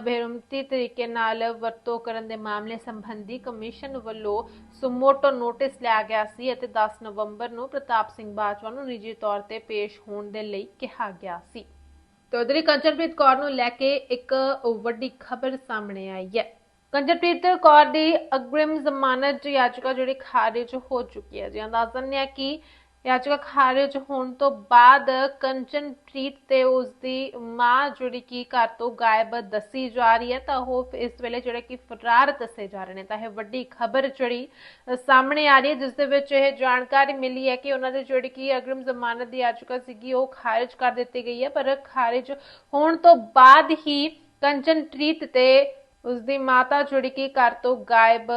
ਤਰੀਕੇ ਨਾਲ ਵਰਤੋਂ ਕਰਨ ਦੇ ਮਾਮਲੇ ਸੰਬੰਧੀ ਕਮਿਸ਼ਨ ਵੱਲੋਂ ਸੁਮੋਟੋ ਨੋਟਿਸ ਲਿਆ ਗਿਆ ਸੀ ਅਤੇ 10 ਨਵੰਬਰ ਨੂੰ ਪ੍ਰਤਾਪ ਸਿੰਘ ਬਾਜਵਾ ਨੂੰ ਨਿੱਜੀ ਤੌਰ ਤੇ ਪੇਸ਼ ਹੋਣ ਦੇ ਲਈ ਕਿਹਾ ਗਿਆ ਸੀ। ਤੇ ਕੰਚਨਪ੍ਰੀਤ ਕੌਰ ਨੂੰ ਲੈ ਕੇ ਇੱਕ ਵੱਡੀ ਖਬਰ ਸਾਹਮਣੇ ਆਈ ਹੈ। ਕੰਚਨਪ੍ਰੀਤ ਕੌਰ ਦੀ ਅਗ੍ਰਿਮ ਜ਼ਮਾਨਤ ਯਾਚਕਾ ਜਿਹੜੀ ਖਾਰਿਜ ਹੋ ਚੁੱਕੀ ਹੈ। ਜੀ ਅੰਦਾਜ਼ਨ ਹੈ ਕਿ ਯਾਚਕਾ ਖਾਰਜ ਹੋਣ ਤੋਂ ਬਾਅਦ ਕੰਚਨਪ੍ਰੀਤ ਤੇ ਉਸ ਦੀ ਮਾਂ ਜਿਹੜੀ ਕਿ ਘਰ ਤੋਂ ਗਾਇਬ ਦੱਸੀ ਜਾ ਰਹੀ ਹੈ, ਤਾਂ ਉਹ ਇਸ ਵੇਲੇ ਜਿਹੜੇ ਕਿ ਫਰਾਰ ਦੱਸੇ ਜਾ ਰਹੇ ਨੇ। ਤਾਂ ਇਹ ਵੱਡੀ ਖਬਰ ਜਿਹੜੀ ਸਾਹਮਣੇ ਆ ਰਹੀ ਹੈ, ਜਿਸ ਦੇ ਵਿੱਚ ਇਹ ਜਾਣਕਾਰੀ ਮਿਲੀ ਹੈ ਕਿ ਉਹਨਾਂ ਦੇ ਜਿਹੜੀ ਕਿ ਅਗਰਮ ਜ਼ਮਾਨਤ ਦੀ ਯਾਚਕਾ ਸੀਗੀ, ਉਹ ਖਾਰਜ ਕਰ ਦਿੱਤੀ ਗਈ ਹੈ। ਪਰ ਖਾਰਜ ਹੋਣ ਤੋਂ ਬਾਅਦ ਹੀ ਕੰਚਨਪ੍ਰੀਤ ਤੇ ਉਸ ਦੀ ਮਾਤਾ ਜਿਹੜੀ ਕਿ ਘਰ ਤੋਂ ਗਾਇਬ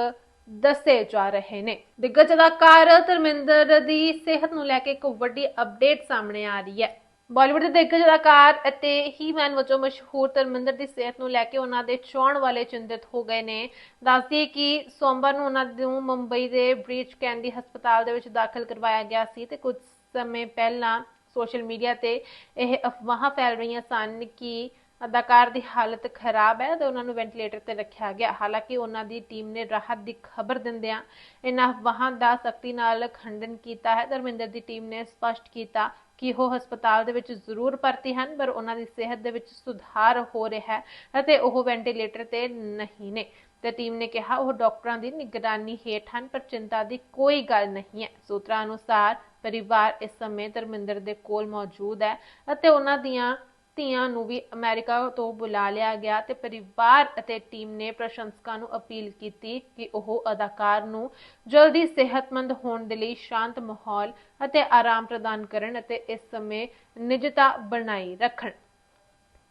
ਦੱਸੇ ਜਾ ਰਹੇ ਨੇ। ਦਿੱਗਜ ਅਦਾਕਾਰ ਧਰਮਿੰਦਰ ਦੀ ਸਿਹਤ ਨੂੰ ਲੈ ਕੇ ਇੱਕ ਵੱਡੀ ਅਪਡੇਟ ਸਾਹਮਣੇ ਆ ਰਹੀ ਹੈ। ਬਾਲੀਵੁੱਡ ਦੇ ਦਿੱਗਜ ਅਦਾਕਾਰ ਅਤੇ ਹੀਮੈਨ ਵਜੋਂ ਮਸ਼ਹੂਰ ਧਰਮਿੰਦਰ ਦੀ ਸਿਹਤ ਨੂੰ ਲੈ ਕੇ ਉਹਨਾਂ ਦੇ ਚਾਹਣ ਵਾਲੇ ਚਿੰਤਿਤ ਹੋ ਗਏ ਨੇ। ਦੱਸਦੀ ਕਿ ਸੋਮਵਾਰ ਨੂੰ ਉਹਨਾਂ ਨੂੰ ਮੁੰਬਈ ਦੇ ਬ੍ਰੀਚ ਕੈਂਡੀ ਹਸਪਤਾਲ ਦੇ ਵਿੱਚ ਦਾਖਲ ਕਰਵਾਇਆ ਗਿਆ ਸੀ ਤੇ ਕੁਝ ਸਮੇਂ ਪਹਿਲਾਂ ਸੋਸ਼ਲ ਮੀਡੀਆ ਤੇ ਇਹ ਅਫਵਾਹਾਂ ਫੈਲ ਰਹੀਆਂ ਸਨ ਕਿ ਅਦਾਕਾਰ ਦੀ ਹਾਲਤ ਖਰਾਬ ਹੈ ਤੇ ਉਹਨਾਂ ਨੂੰ ਵੈਂਟੀਲੇਟਰ ਤੇ ਰੱਖਿਆ ਗਿਆ। ਹਾਲਾਂਕਿ ਉਹਨਾਂ ਦੀ ਟੀਮ ਨੇ ਰਾਹਤ ਦੀ ਖਬਰ ਦਿੰਦਿਆਂ ਇਹਨਾਂ ਅਫਵਾਹਾਂ ਦਾ ਸਖਤੀ ਨਾਲ ਖੰਡਨ ਕੀਤਾ ਹੈ। ਧਰਮਿੰਦਰ ਦੀ ਟੀਮ ਨੇ ਸਪਸ਼ਟ ਕੀਤਾ ਕਿ ਉਹ ਹਸਪਤਾਲ ਦੇ ਵਿੱਚ ਜ਼ਰੂਰ ਭਰਤੀ ਹਨ, ਪਰ ਉਹਨਾਂ ਦੀ ਸਿਹਤ ਦੇ ਵਿੱਚ ਸੁਧਾਰ ਹੋ ਰਿਹਾ ਹੈ ਅਤੇ ਉਹ ਵੈਂਟੀਲੇਟਰ ਤੇ ਨਹੀਂ ਨੇ। ਤੇ ਟੀਮ ਨੇ ਕਿਹਾ, ਉਹ ਡਾਕਟਰਾਂ ਦੀ ਨਿਗਰਾਨੀ ਹੇਠ ਹਨ, ਪਰ ਚਿੰਤਾ ਦੀ ਕੋਈ ਗੱਲ ਨਹੀਂ ਹੈ। ਸੂਤਰਾਂ ਅਨੁਸਾਰ, ਪਰਿਵਾਰ ਇਸ ਸਮੇਂ ਧਰਮਿੰਦਰ ਦੇ ਕੋਲ ਮੌਜੂਦ ਹੈ ਅਤੇ ਉਹਨਾਂ ਦੀਆਂ ਧੀਆਂ ਨੂੰ ਵੀ ਅਮਰੀਕਾ ਤੋਂ ਬੁਲਾ ਲਿਆ ਗਿਆ ਤੇ ਪਰਿਵਾਰ ਅਤੇ ਟੀਮ ਨੇ ਪ੍ਰਸ਼ੰਸਕਾਂ ਨੂੰ ਅਪੀਲ ਕੀਤੀ ਕਿ ਉਹ ਅਦਾਕਾਰ ਨੂੰ ਜਲਦੀ ਸਿਹਤਮੰਦ ਹੋਣ ਦੇ ਲਈ ਸ਼ਾਂਤ ਮਾਹੌਲ ਅਤੇ ਆਰਾਮ ਪ੍ਰਦਾਨ ਕਰਨ ਅਤੇ ਇਸ ਸਮੇਂ ਨਿਜਤਾ ਬਣਾਈ ਰੱਖਣ।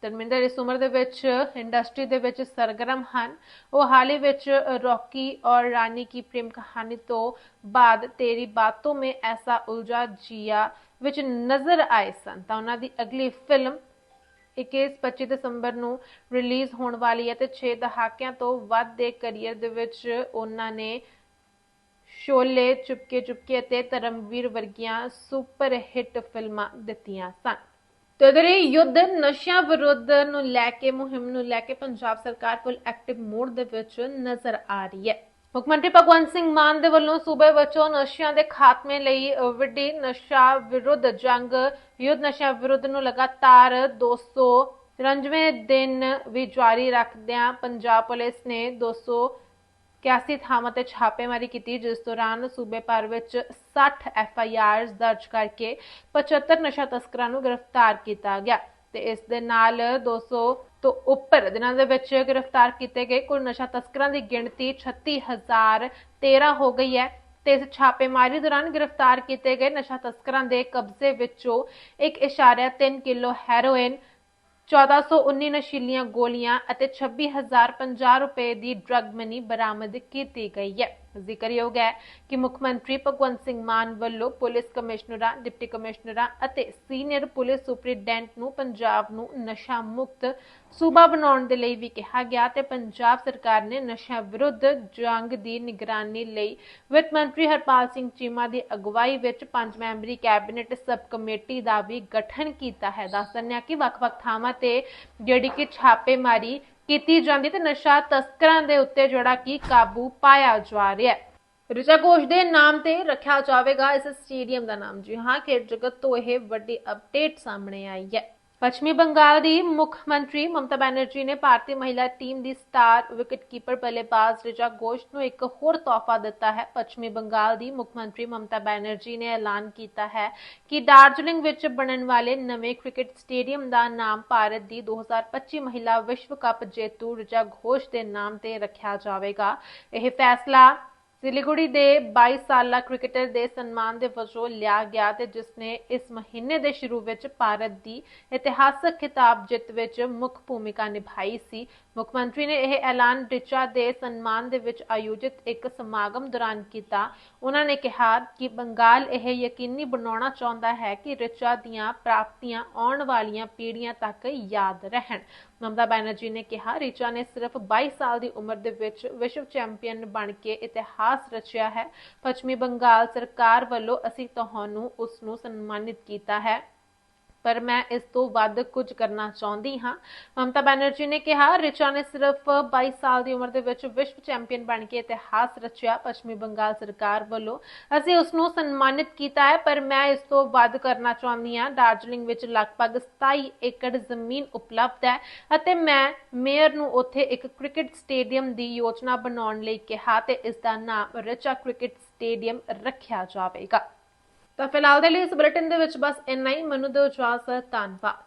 ਧਰਮਿੰਦਰ, ਇਸ ਉਮਰ ਦੇ ਵਿੱਚ, ਇੰਡਸਟਰੀ ਦੇ ਵਿੱਚ ਸਰਗਰਮ ਹਨ। ਉਹ ਹਾਲ ਹੀ ਵਿੱਚ ਰੌਕੀ ਔਰ ਰਾਨੀ ਕੀ ਪ੍ਰੇਮ ਕਹਾਣੀ ਤੋਂ ਬਾਅਦ ਤੇਰੀ ਬਾਤੋਂ ਮੇਂ ਐਸਾ ਉਲਝਾ ਜੀਆ ਵਿੱਚ ਨਜ਼ਰ ਆਏ ਸਨ। ਤਾਂ ਉਹਨਾਂ ਦੀ ਅਗਲੀ ਫਿਲਮ 21-25 ਦਸੰਬਰ ਨੂੰ ਰਿਲੀਜ਼ ਹੋਣ ਵਾਲੀ ਹੈ ਤੇ 6 ਦਹਾਕਿਆਂ ਤੋਂ ਵੱਧ ਦੇ ਕੈਰੀਅਰ ਦੇ ਵਿੱਚ ਉਹਨਾਂ ਨੇ ਸ਼ੋਲੇ ਚੁਪਕੇ ਚੁਪਕੇ ਅਤੇ ਧਰਮਵੀਰ ਵਰਗੀਆਂ ਸੁਪਰ ਹਿੱਟ ਫਿਲਮਾਂ ਦਿੱਤੀਆਂ ਸਨ। ਤੇ ਇਧਰ ਯੁੱਧ ਨਸ਼ਿਆਂ ਵਿਰੁੱਧ ਨੂੰ ਲੈ ਕੇ, ਮੁਹਿੰਮ ਨੂੰ ਲੈ ਕੇ ਪੰਜਾਬ ਸਰਕਾਰ ਕੋਲ ਐਕਟਿਵ ਮੋਡ ਦੇ ਵਿੱਚ ਨਜ਼ਰ ਆ ਰਹੀ ਹੈ। ਮੁੱਖ ਮੰਤਰੀ ਭਗਵੰਤ ਸਿੰਘ ਮਾਨ ਦੇ ਵੱਲੋਂ ਸੂਬੇ ਵਿੱਚੋਂ ਨਸ਼ਿਆਂ ਦੇ ਖਾਤਮੇ ਲਈ ਵੱਡੀ ਨਸ਼ਾ ਵਿਰੁੱਧ ਜੰਗ, ਯੁੱਧ ਨਸ਼ਿਆਂ ਵਿਰੁੱਧ ਨੂੰ ਲਗਾਤਾਰ 293 ਦਿਨ ਵੀ ਜਾਰੀ ਰੱਖਦਿਆਂ ਪੰਜਾਬ ਪੁਲਿਸ ਨੇ 200 81 ਥਾਵਾਂ ਤੇ ਛਾਪੇਮਾਰੀ ਕੀਤੀ, ਜਿਸ ਦੌਰਾਨ ਸੂਬੇ ਭਰ ਵਿੱਚ 60 ਐਫ ਆਈ ਆਰਸ ਦਰਜ ਕਰਕੇ 75 ਨਸ਼ਾ ਤਸਕਰਾਂ ਨੂੰ ਗ੍ਰਿਫਤਾਰ ਕੀਤਾ ਗਿਆ ਤੇ ਇਸ ਦੇ ਨਾਲ 200 ਤੋਂ ਉੱਪਰ। ਦਿਨਾਂ ਦੇ ਵਿੱਚ ਗ੍ਰਿਫਤਾਰ ਕੀਤੇ ਗਏ ਕੁੱਲ ਨਸ਼ਾ ਤਸਕਰਾਂ ਦੀ ਗਿਣਤੀ 36013 ਹੋ ਗਈ ਹੈ ਤੇ ਇਸ ਛਾਪੇਮਾਰੀ ਦੌਰਾਨ ਗ੍ਰਿਫਤਾਰ ਕੀਤੇ ਗਏ ਨਸ਼ਾ ਤਸਕਰਾਂ ਦੇ ਕਬਜ਼ੇ ਵਿੱਚੋਂ 1.3 ਕਿਲੋ ਹੈਰੋਇਨ 1419 ਨਸ਼ੀਲੀਆਂ ਗੋਲੀਆਂ ਅਤੇ 26050 ਰੁਪਏ ਦੀ ਡਰੱਗ ਮਨੀ ਬਰਾਮਦ ਕੀਤੀ ਗਈ ਹੈ। ਜ਼ਿਕਰਯੋਗ ਹੈ ਕਿ ਮੁੱਖ ਮੰਤਰੀ ਭਗਵੰਤ ਸਿੰਘ ਮਾਨ ਵੱਲੋਂ ਪੁਲਿਸ ਕਮਿਸ਼ਨਰਾਂ, ਡਿਪਟੀ ਕਮਿਸ਼ਨਰਾਂ ਅਤੇ ਸੀਨੀਅਰ ਪੁਲਿਸ ਸੁਪਰੀਡੈਂਟ ਨੂੰ ਪੰਜਾਬ ਨੂੰ ਨਸ਼ਾ ਮੁਕਤ ਸੂਬਾ ਬਣਾਉਣ ਦੇ ਲਈ ਵੀ ਕਿਹਾ ਗਿਆ ਤੇ ਪੰਜਾਬ ਸਰਕਾਰ ਨੇ ਨਸ਼ਾ ਵਿਰੁੱਧ ਜੰਗ ਦੀ ਨਿਗਰਾਨੀ ਲਈ ਵਿੱਤ ਮੰਤਰੀ ਹਰਪਾਲ ਸਿੰਘ ਚੀਮਾ ਦੀ ਅਗਵਾਈ ਵਿੱਚ ਪੰਜ ਮੈਂਬਰੀ ਕੈਬਨਿਟ ਸਬ ਕਮੇਟੀ ਦਾ ਵੀ ਗਠਨ ਕੀਤਾ ਹੈ। ਦੱਸ ਦਿੰਦੇ ਹਾਂ ਕਿ ਵੱਖ-ਵੱਖ ਥਾਵਾਂ ਤੇ ਜਿਹੜੀ ਕਿ ਛਾਪੇਮਾਰੀ ਕੀਤੀ ਜਾਂਦੀ ਤੇ ਨਸ਼ਾ ਤਸਕਰਾਂ ਦੇ ਉੱਤੇ ਜਿਹੜਾ ਕਿ ਕਾਬੂ ਪਾਇਆ ਜਾ ਰਿਹਾ ਹੈ। ਰਿਚਾ ਘੋਸ਼ ਦੇ ਨਾਮ ਤੇ ਰੱਖਿਆ ਜਾਵੇਗਾ। ਇਸ ਸਟੇਡੀਅਮ ਦਾ ਨਾਮ ਜੀ, ਹਾਂ, ਖੇਡ ਜਗਤ ਤੋਂ ਇਹ ਵੱਡੀ ਅਪਡੇਟ ਸਾਹਮਣੇ ਆਈ ਹੈ। ਪੱਛਮੀ ਬੰਗਾਲ ਦੀ ਮੁੱਖ ਮੰਤਰੀ ਮਮਤਾ ਬੈਨਰਜੀ ਨੇ ਭਾਰਤੀ ਮਹਿਲਾ ਟੀਮ ਦੀ ਸਟਾਰ ਵਿਕਟਕੀਪਰ ਬੱਲੇਬਾਜ਼ ਰਿਚਾ ਘੋਸ਼ ਨੂੰ ਇੱਕ ਹੋਰ ਤੋਹਫਾ ਦਿੱਤਾ ਹੈ। ਪੱਛਮੀ ਬੰਗਾਲ ਦੀ ਮੁੱਖ ਮੰਤਰੀ ਮਮਤਾ ਬੈਨਰਜੀ ਨੇ ਐਲਾਨ ਕੀਤਾ ਹੈ ਕਿ ਦਾਰਜਲਿੰਗ ਵਿੱਚ ਬਣਨ ਵਾਲੇ ਨਵੇਂ ਕ੍ਰਿਕਟ ਸਟੇਡੀਅਮ ਦਾ ਨਾਮ ਭਾਰਤ ਦੀ 2025 ਮਹਿਲਾ ਵਿਸ਼ਵ ਕੱਪ ਜੇਤੂ ਰਿਚਾ ਘੋਸ਼ ਦੇ ਨਾਮ ਤੇ ਰੱਖਿਆ ਜਾਵੇਗਾ। ਇਹ ਫੈਸਲਾ ਸਿਲੀਗੁੜੀ ਦੇ 22 ਸਾਲਾ ਕ੍ਰਿਕਟਰ ਦੇ ਸਨਮਾਨ ਦੇ ਵਜੋਂ ਲਿਆ ਗਿਆ ਤੇ ਜਿਸ ਨੇ ਇਸ ਮਹੀਨੇ ਦੇ ਸ਼ੁਰੂ ਵਿੱਚ ਭਾਰਤ ਦੀ ਇਤਿਹਾਸਕ ਖਿਤਾਬ ਜਿੱਤ ਵਿੱਚ ਮੁੱਖ ਭੂਮਿਕਾ ਨਿਭਾਈ ਸੀ। ਮੁੱਖ ਮੰਤਰੀ ਨੇ ਇਹ ਐਲਾਨ ਰਿਚਾ ਦੇ ਸਨਮਾਨ ਦੇ ਵਿੱਚ ਆਯੋਜਿਤ ਇੱਕ ਸਮਾਗਮ ਦੌਰਾਨ ਕੀਤਾ। ਉਹਨਾਂ ਨੇ ਕਿਹਾ ਕਿ ਬੰਗਾਲ ਇਹ ਯਕੀਨੀ ਬਣਾਉਣਾ ਚਾਹੁੰਦਾ ਹੈ ਕਿ ਰਿਚਾ ਦੀਆਂ ਪ੍ਰਾਪਤੀਆਂ ਆਉਣ ਵਾਲੀਆਂ ਪੀੜ੍ਹੀਆਂ ਤੱਕ ਯਾਦ ਰਹਿਣ। ਮਮਤਾ ਬੈਨਰਜੀ ਨੇ ਕਿਹਾ, ਰਿਚਾ ਨੇ ਸਿਰਫ 22 ਸਾਲ ਦੀ ਉਮਰ ਦੇ ਵਿੱਚ ਵਿਸ਼ਵ ਚੈਂਪੀਅਨ ਬਣ ਕੇ ਇਤਿਹਾਸ ਰਚਿਆ ਹੈ। ਪੱਛਮੀ ਬੰਗਾਲ ਸਰਕਾਰ ਵੱਲੋਂ ਅਸੀਂ ਤੁਹਾਨੂੰ ਉਸ ਨੂੰ ਸਨਮਾਨਿਤ ਕੀਤਾ ਹੈ। ਪਰ ਮੈਂ ਇਸ ਤੋਂ ਵੱਧ ਕੁਝ ਕਰਨਾ ਚਾਹੁੰਦੀ ਹਾਂ। ਮਮਤਾ ਬੈਨਰਜੀ ਨੇ ਕਿਹਾ, ਰਿਚਾ ਨੇ ਸਿਰਫ 22 ਸਾਲ ਦੀ ਉਮਰ ਦੇ ਵਿੱਚ ਵਿਸ਼ਵ ਚੈਂਪੀਅਨ ਬਣ ਕੇ ਇਤਿਹਾਸ ਰਚਿਆ। ਪੱਛਮੀ ਬੰਗਾਲ ਸਰਕਾਰ ਵੱਲੋਂ ਅਸੀਂ ਉਸ ਨੂੰ ਸਨਮਾਨਿਤ ਕੀਤਾ ਹੈ, ਪਰ ਮੈਂ ਇਸ ਤੋਂ ਵੱਧ ਕਰਨਾ ਚਾਹੁੰਦੀ ਹਾਂ। ਦਾਰਜਲਿੰਗ ਵਿੱਚ ਲਗਭਗ 27 ਏਕੜ ਜ਼ਮੀਨ ਉਪਲਬਧ ਹੈ ਅਤੇ ਮੈਂ ਮੇਅਰ ਨੂੰ ਉੱਥੇ ਇੱਕ ਕ੍ਰਿਕਟ ਸਟੇਡੀਅਮ ਦੀ ਯੋਜਨਾ ਬਣਾਉਣ ਲਈ ਕਿਹਾ ਤੇ ਇਸ ਦਾ ਨਾਮ ਰਿਚਾ ਕ੍ਰਿਕਟ ਸਟੇਡੀਅਮ ਰੱਖਿਆ ਜਾਵੇਗਾ। ਤਾਂ ਫਿਲਹਾਲ ਦੇ ਲਈ ਇਸ ਬੁਲੇਟਿਨ ਦੇ ਵਿੱਚ ਬਸ ਇੰਨਾ ਹੀ। ਮੈਨੂੰ ਦਿਓ ਇਜਾਜ਼ਤ ਧੰਨਵਾਦ।